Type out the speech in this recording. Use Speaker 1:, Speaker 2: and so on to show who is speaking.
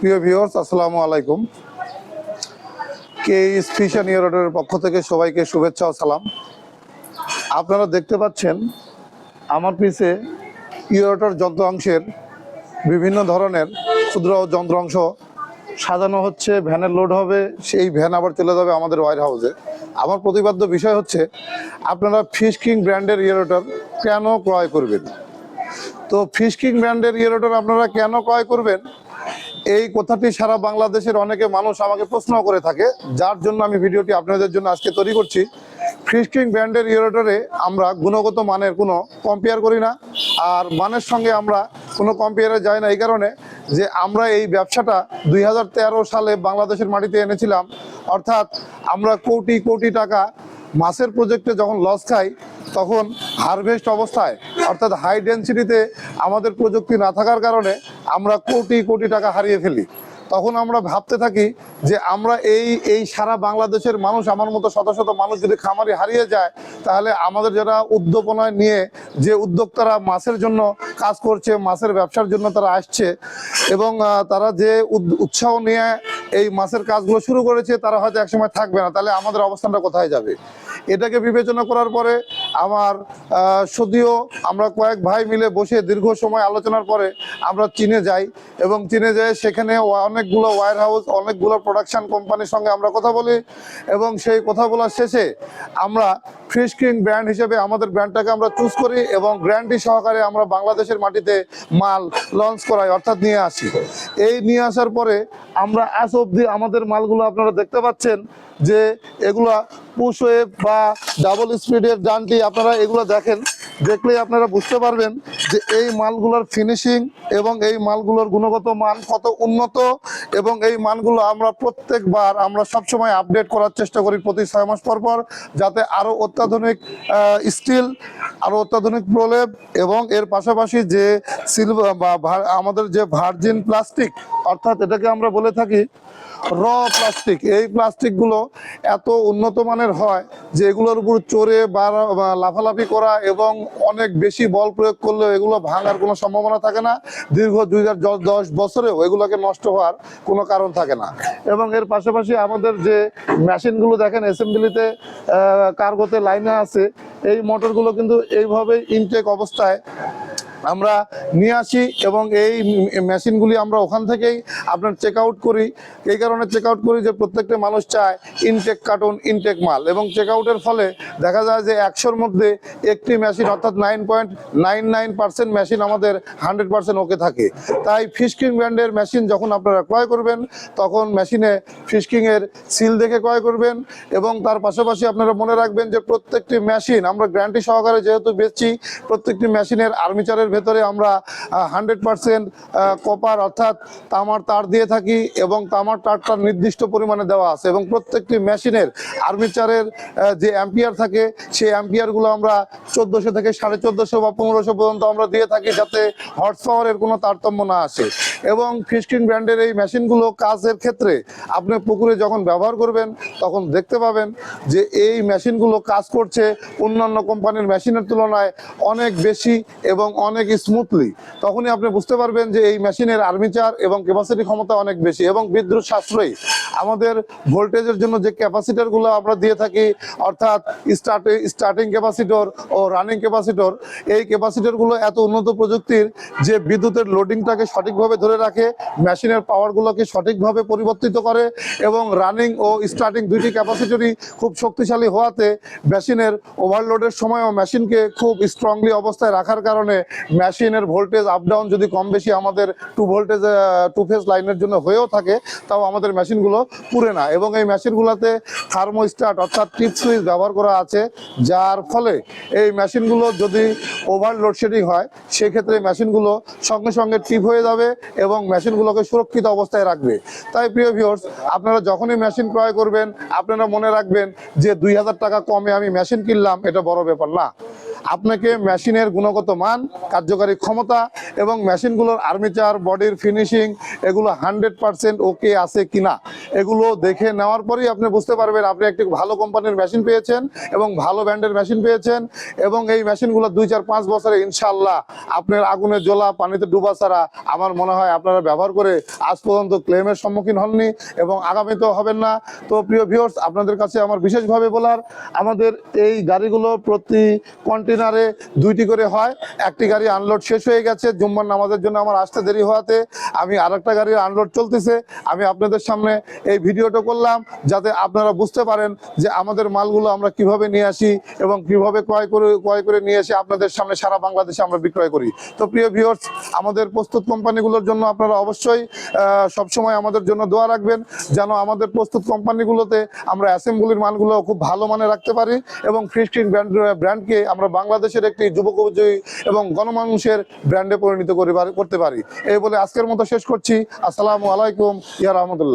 Speaker 1: প্রিয় ভিউয়ার্স, আসসালামু আলাইকুম। কে ফিশন ইউরোডের পক্ষ থেকে সবাইকে শুভেচ্ছা ও সালাম। আপনারা দেখতে পাচ্ছেন, আমার পিছে ইউরোটার যন্ত্রাংশের বিভিন্ন ধরনের ক্ষুদ্র যন্ত্রাংশ। সাজানো হচ্ছে, ভ্যানের লোড হবে, সেই ভ্যান আবার চলে যাবে আমাদের ওয়ার হাউসে আমার প্রতিপাদ্য বিষয় হচ্ছে, আপনারা ফিশ কিং ব্র্যান্ডের ইউরোটার কেন ক্রয় করবেন? তো ফিশ কিং ব্র্যান্ডের ইয়েরোটার আপনারা কেন ক্রয় করবেন? এই কথাটি সারা বাংলাদেশের অনেকে মানুষ আমাকে প্রশ্ন করে থাকে, যার জন্য আমি ভিডিওটি আপনাদের জন্য আজকে তৈরি করছি। ফিশ কিং ব্র্যান্ডের ইয়েরোটারে আমরা গুণগত মানের কোনো কম্পেয়ার করি না, আর মানের সঙ্গে আমরা কোনো কম্পেয়ারে যাই না, এই কারণে যে আমরা এই ব্যবসাটা দুই হাজার তেরো সালে বাংলাদেশের মাটিতে এনেছিলাম, অর্থাৎ আমরা কোটি কোটি টাকা মাছের প্রজেক্টে যখন লস খাই, তখন হারভেস্ট অবস্থায়, অর্থাৎ হাই ডেন্সিটিতে আমাদের প্রযুক্তি না থাকার কারণে আমরা কোটি কোটি টাকা হারিয়ে ফেলি। তখন আমরা ভাবতে থাকি যে আমরা এই এই সারা বাংলাদেশের মানুষ আমার মতো শত শত মানুষ যদি খামারি হারিয়ে যায়, তাহলে আমাদের যারা উদ্যোপনায় নিয়ে যে উদ্যোক্তারা মাছের জন্য কাজ করছে, মাছের ব্যবসার জন্য তারা আসছে এবং তারা যে উৎসাহ নিয়ে এই মাছের কাজগুলো শুরু করেছে, তারা হয়তো একসময় থাকবে না। তাহলে আমাদের অবস্থানটা কোথায় যাবে? এটাকে বিবেচনা করার পরে আমার যদিও আমরা কয়েক ভাই মিলে বসে দীর্ঘ সময় আলোচনার পরে আমরা চীনে যাই এবং চীনে যাই সেখানে অনেকগুলো ওয়ার হাউস অনেকগুলো প্রোডাকশন কোম্পানির সঙ্গে আমরা কথা বলি এবং সেই কথা বলার শেষে আমরা ফিশ কিং ব্র্যান্ড হিসেবে আমাদের ব্র্যান্ডটাকে আমরা চুজ করি এবং গ্যারান্টি সহকারে আমরা বাংলাদেশের মাটিতে মাল লঞ্চ করাই, অর্থাৎ নিয়ে আসি। এই নিয়ে আসার পরে আমরা আজ অবধি আমাদের মালগুলো আপনারা দেখতে পাচ্ছেন যে এগুলা পুশ বা ডাবল স্পিডের ডানটি আপনারা এগুলো দেখেন দেখলে আপনারা বুঝতে পারবেন যে এই মালগুলোর ফিনিশিং এবং এই মালগুলোর গুণগত মান কত উন্নত এবং এই মানগুলো আমরা প্রত্যেকবার আমরা সবসময় আপডেট করার চেষ্টা করি প্রতি ছয় মাস পর পর যাতে আরও অত্যাধুনিক স্টিল আরও অত্যাধুনিক প্রলেপ এবং এর পাশাপাশি যে সিলভার বা আমাদের যে ভার্জিন প্লাস্টিক অর্থাৎ এটাকে আমরা বলে থাকি র প্লাস্টিক এই প্লাস্টিকগুলো এত উন্নত মানের হয় যে এগুলোর উপর চড়ে বা লাফালাফি করা এবং অনেক বেশি বল প্রয়োগ করলে এগুলো ভাঙার কোনো সম্ভাবনা থাকে না। দীর্ঘ দুই দশ বছরেও এগুলোকে নষ্ট হওয়ার কোনো কারণ থাকে না। এবং এর পাশাপাশি আমাদের যে মেশিনগুলো দেখেন অ্যাসেম্বলিতে কার্গোতে লাইনে আছে, এই মোটরগুলো কিন্তু এইভাবে ইনটেক অবস্থায় আমরা নিয়ে আসি এবং এই মেশিনগুলি আমরা ওখান থেকেই আপনার চেক আউট করি। এই কারণে চেক আউট করি যে প্রত্যেকটা মানুষ চায় ইনটেক কার্টুন ইনটেক মাল এবং চেক আউটের ফলে দেখা যায় যে একশোর মধ্যে একটি মেশিন অর্থাৎ nine point nine nine percent machine আমাদের হান্ড্রেড পার্সেন্ট ওকে থাকে। তাই ফিশকিং ব্র্যান্ডের মেশিন যখন আপনারা ক্রয় করবেন, তখন মেশিনে ফিশকিংয়ের সিল দেখে ক্রয় করবেন এবং তার পাশাপাশি আপনারা মনে রাখবেন যে প্রত্যেকটি মেশিন আমরা গ্যারান্টি সহকারে যেহেতু বেচছি, প্রত্যেকটি মেশিনের আর্মিচারের ভেতরে আমরা হান্ড্রেড পার্সেন্ট কপার অর্থাৎ তামার তার দিয়ে থাকি এবং তামার তারটা নির্দিষ্ট পরিমাণে দেওয়া আছে এবং প্রত্যেকটি মেশিনের আর্মিচারের যে অ্যাম্পিয়ার থাকে, সেই অ্যাম্পিয়ারগুলো আমরা চোদ্দোশো থেকে সাড়ে চোদ্দোশো বা পনেরোশো পর্যন্ত আমরা দিয়ে থাকি যাতে হর্স পাওয়ারের কোনো তারতম্য না আসে। এবং ফিশকিং ব্র্যান্ডের এই মেশিনগুলো কাজের ক্ষেত্রে আপনি পুকুরে যখন ব্যবহার করবেন, তখন দেখতে পাবেন যে এই মেশিনগুলো কাজ করছে অন্যান্য কোম্পানির মেশিনের তুলনায় অনেক বেশি এবং অনেক স্মুথলি তখনই আপনি বুঝতে পারবেন যে এই মেশিনের আর্মিচার এবং ক্যাপাসিটি ক্ষমতা অনেক বেশি এবং বিদ্যুৎ সাশ্রয়ী। আমাদের ভোল্টেজের জন্য যে ক্যাপাসিটরগুলো আমরা দিয়ে থাকি, অর্থাৎ স্টার্টে স্টার্টিং ক্যাপাসিটর ও রানিং ক্যাপাসিটর এই ক্যাপাসিটরগুলো এত উন্নত প্রযুক্তির যে বিদ্যুতের লোডিংটাকে সঠিকভাবে ধরে রাখে, মেশিনের পাওয়ারগুলোকে সঠিকভাবে পরিবর্তিত করে এবং রানিং ও স্টার্টিং দুইটি ক্যাপাসিটরই খুব শক্তিশালী হওয়াতে মেশিনের ওভারলোডের সময়ও মেশিনকে খুব স্ট্রংলি অবস্থায় রাখার কারণে মেশিনের ভোল্টেজ আপ ডাউন যদি কম বেশি আমাদের টু ভোল্টেজ টু ফেজ লাইনের জন্য হয়েও থাকে, তাও আমাদের মেশিনগুলো পুরে না। এবং এই মেশিনগুলোতে থার্মোস্ট্যাট অর্থাৎ টিপ সুইচ ব্যবহার করা আছে, যার ফলে এই মেশিনগুলো যদি ওভার লোডশেডিং হয়, সেক্ষেত্রে মেশিনগুলো সঙ্গে সঙ্গে টিপ হয়ে যাবে এবং মেশিনগুলোকে সুরক্ষিত অবস্থায় রাখবে। তাই প্রিয় ভিউয়ার্স আপনারা যখনই মেশিন ক্রয় করবেন, আপনারা মনে রাখবেন যে দুই হাজার টাকা কমে আমি মেশিন কিনলাম, এটা বড় ব্যাপার না। আপনাকে মেশিনের গুণগত মান, কার্যকারী ক্ষমতা এবং মেশিনগুলোর আর্মিচার, বডির ফিনিশিং, এগুলো হান্ড্রেড পার্সেন্ট ওকে আছে কিনা, এগুলো দেখে নেওয়ার পরেই আপনি বুঝতে পারবেন আপনি একটি ভালো কোম্পানির মেশিন পেয়েছেন এবং ভালো ব্র্যান্ডের মেশিন পেয়েছেন এবং এই মেশিনগুলো দুই চার পাঁচ বছরে ইনশাল্লাহ আপনার আগুনে জ্বলা, পানিতে ডুবা ছাড়া আমার মনে হয় আপনারা ব্যবহার করে আজ পর্যন্ত ক্লেমের সম্মুখীন হননি এবং আগামীতেও হবেন না। তো প্রিয় ভিউয়ার্স আপনাদের কাছে আমার বিশেষভাবে বলার, আমাদের এই গাড়িগুলো প্রতি কন্টেনারে দুইটি করে হয়। একটি গাড়ি আনলোড শেষ হয়ে গেছে, জুম্মার নামাজের জন্য আমার আসতে দেরি হওয়াতে আমি আরেকটা গাড়ির আনলোড চলতেছে। আমি আপনাদের সামনে এই ভিডিওটা করলাম যাতে আপনারা বুঝতে পারেন যে আমাদের মালগুলো আমরা কীভাবে নিয়ে আসি এবং কীভাবে ক্রয় করে ক্রয় করে নিয়ে এসে আপনাদের সামনে সারা বাংলাদেশে আমরা বিক্রয় করি। তো প্রিয় ভিউয়ার্স আমাদের প্রস্তুত কোম্পানিগুলোর জন্য আপনারা অবশ্যই সবসময় আমাদের জন্য দোয়া রাখবেন যেন আমাদের প্রস্তুত কোম্পানিগুলোতে আমরা অ্যাসেম্বলির মালগুলো খুব ভালো মানে রাখতে পারি এবং ফ্রিস্টিন ব্র্যান্ড ব্র্যান্ডকে আমরা বাংলাদেশের একটি যুবক উপযোগী এবং গণমানুষের ব্র্যান্ডে পরিণত করে করতে পারি। এই বলে আজকের মতো শেষ করছি। আসসালামু আলাইকুম। ইয়া রহমতুল্লাহ।